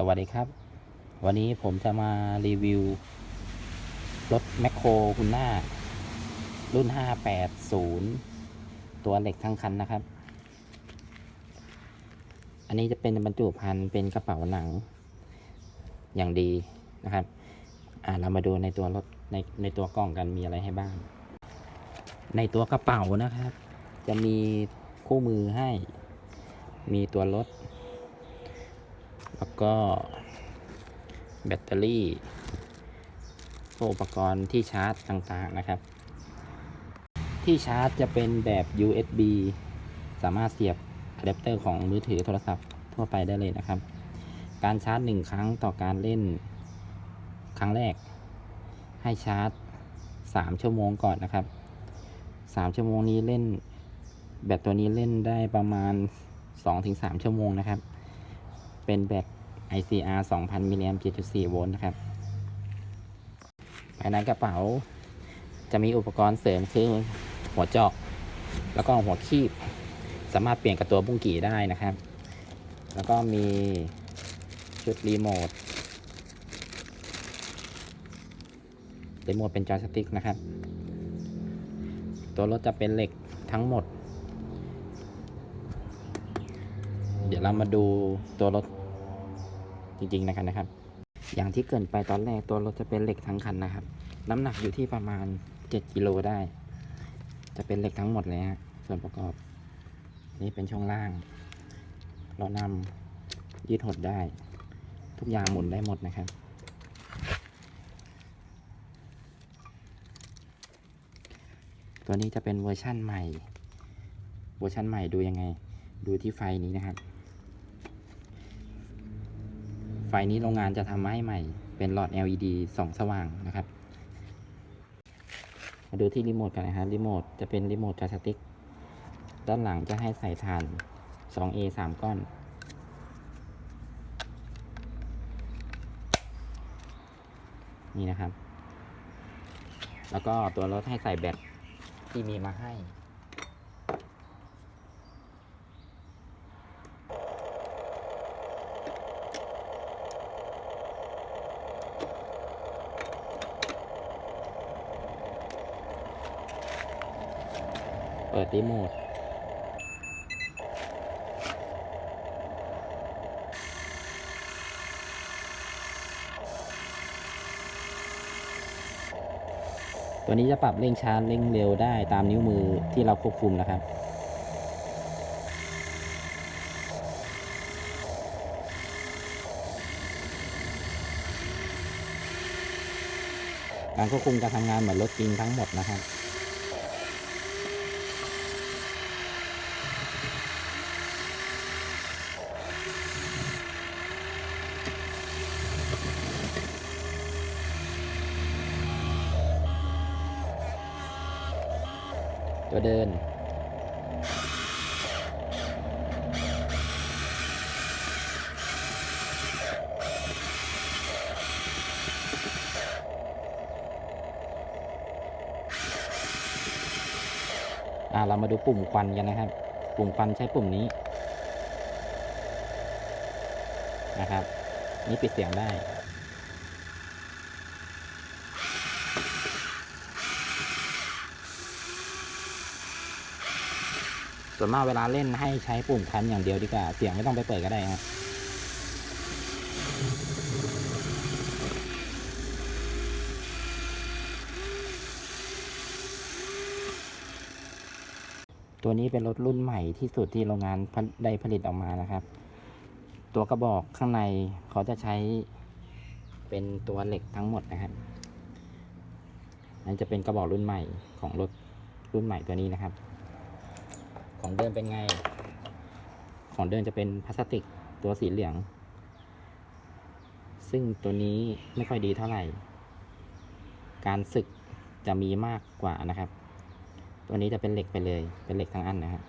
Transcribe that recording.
สวัสดีครับ วันนี้ผมจะมารีวิว รถแมคโครคุณหน้า รุ่น 580 ตัวเหล็กทั้งคันนะครับ อันนี้จะเป็นบรรจุภัณฑ์เป็นกระเป๋าหนัง อย่างดีนะครับ อ่าเรามาดูในตัวรถในในตัวกล่องกันมีอะไรให้บ้าง ในตัวกระเป๋านะครับ จะมีคู่มือให้ มีตัวรถ แล้วก็แบตเตอรี่พวกอุปกรณ์ที่ชาร์จต่างๆนะครับ ที่ชาร์จจะเป็นแบบ USB สามารถเสียบอะแดปเตอร์ของมือถือโทรศัพท์ทั่วไปได้เลยนะครับ การชาร์จหนึ่งครั้งต่อการเล่นครั้งแรก ให้ชาร์จ 3 ชั่วโมงก่อนนะครับ 3 ชั่วโมงนี้เล่น แบตตัวนี้เล่นได้ประมาณ 2-3 ชั่วโมงนะครับ เป็นแบต ICR 2,000 มิลลิแอมป์7.4 โวลต์นะครับ ภายในกระเป๋าจะมีอุปกรณ์เสริมคือหัวเจาะแล้วก็หัวคีบ สามารถเปลี่ยนกับตัวบุ้งกี่ได้นะครับ แล้วก็มีชุดรีโมทรีโมทเป็นจอยสติ๊กนะครับ ตัวรถจะเป็นเหล็กทั้งหมด เดี๋ยวเรามาดูตัวรถ จริงๆนะครับนะครับ อย่างที่เกินไปตอนแรกตัวรถจะเป็นเหล็กทั้งคันนะครับ น้ำหนักอยู่ที่ประมาณ 7กิโลได้ จะเป็นเหล็กทั้งหมดเลยฮะส่วนประกอบ นี่เป็นช่วงล่างล้อนำยืดหดได้ ทุกอย่างหมุนได้หมดนะครับตัวนี้จะเป็นเวอร์ชั่นใหม่ เวอร์ชั่นใหม่ดูยังไง ดูที่ไฟนี้นะครับ ฟนี้โรงงานจะทำมาให้ใหม่ เป็นหลอด LED สองสว่างนะครับ มาดูที่รีโมทกันนะครับรีโมทจะเป็นรีโมทจอสติกด้านหลังจะให้ใส่ถ่าน 2A 3 ก้อน นี่นะครับ แล้วก็ตัวรถให้ใส่แบตที่มีมาให้ ปิดรีโมทตัวนี้จะปรับเร่งช้าเร่งเร็วได้ตามนิ้วมือที่เราควบคุมนะครับ การควบคุมการทำงานเหมือนรถจริงทั้งหมดนะครับ ตัวเดิน อ่าเรามาดูปุ่มควันกันนะครับ ปุ่มควันใช้ปุ่มนี้ นะครับ นี่ปิดเสียงได้ ส่วนมากเวลาเล่นให้ใช้ปุ่มคันอย่างเดียวดีกว่า เสียงไม่ต้องไปเปิดก็ได้ครับตัวนี้เป็นรถรุ่นใหม่ที่สุดที่โรงงานได้ผลิตออกมานะครับ ตัวกระบอกข้างในเขาจะใช้เป็นตัวเหล็กทั้งหมดนะครับนั่นจะเป็นกระบอกรุ่นใหม่ของรถรุ่นใหม่ตัวนี้นะครับ ของเดิมเป็นไง ของเดิมจะเป็นพลาสติกตัวสีเหลือง ซึ่งตัวนี้ไม่ค่อยดีเท่าไหร่ การสึกจะมีมากกว่านะครับ ตัวนี้จะเป็นเหล็กไปเลย เป็นเหล็กทั้งอันนะครับ